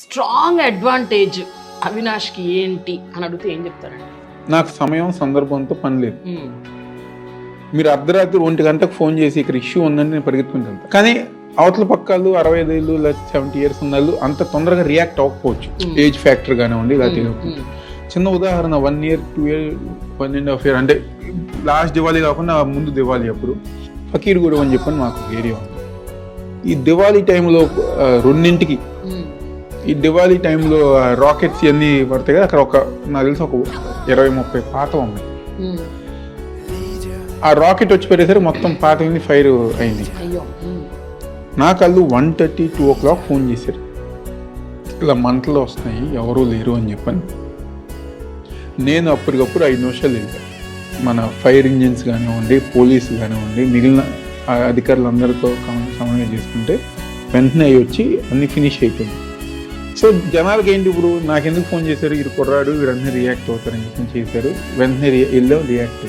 Strong advantage అవినాష్కి ఏంటి అని అడిగితే ఏం చెప్తారండి? నాకు సమయం సందర్భంతో పని లేదు. మీరు అర్ధరాత్రి ఒంటి గంటకు ఫోన్ చేసి ఇక్కడ ఇష్యూ ఉందని నేను పరిగెత్తుకుంటూ వెళ్తాను కానీ అవతల పక్కలు అరవై ఐదు ఏళ్ళు లేదా సెవెంటీ ఇయర్స్ ఉన్న వాళ్ళు అంత తొందరగా రియాక్ట్ అవ్వకపోవచ్చు. ఏజ్ ఫ్యాక్టర్ కానివ్వండి లేకపోతే చిన్న ఉదాహరణ one year two year one and half year అంటే లాస్ట్ దివాళీ కాకుండా ముందు దివాళీ అప్పుడు. ఫకీర్గూడెం అని చెప్పని మాకు ఏరియా ఉంది. ఈ దివాళీ టైంలో రెండింటికి ఈ దివాళీ టైంలో రాకెట్స్ ఇవన్నీ పడతాయి కదా అక్కడ ఒక నాకు తెలిసి ఒక ఇరవై ముప్పై పాత ఉన్నాయి. ఉమ్, ఆ రాకెట్ వచ్చి పడేసరికి మొత్తం పాటలన్నీ ఫైర్ అయింది. ఉమ్, నా కళ్ళు one thirty two o'clock phone చేశారు. ఇలా మంటలు వస్తున్నాయి ఎవరూ లేరు అని చెప్పని. నేను అప్పటికప్పుడు ఐదు నిమిషాలు వెళ్ళాను మన ఫైర్ ఇంజిన్స్ కానివ్వండి పోలీసు కానివ్వండి మిగిలిన అధికారులందరితో సమన్వయం చేసుకుంటే వెంటనే అవి వచ్చి అన్ని ఫినిష్ అయిపోయింది సో జనాలకి ఏంటి ఇప్పుడు? నాకెందుకు ఫోన్ చేశారు? వీడు కుర్రాడు వీరందరూ రియాక్ట్ అవుతారని చెప్పి చేశారు. వెంటనే రి- వెళ్ళాం రియాక్ట్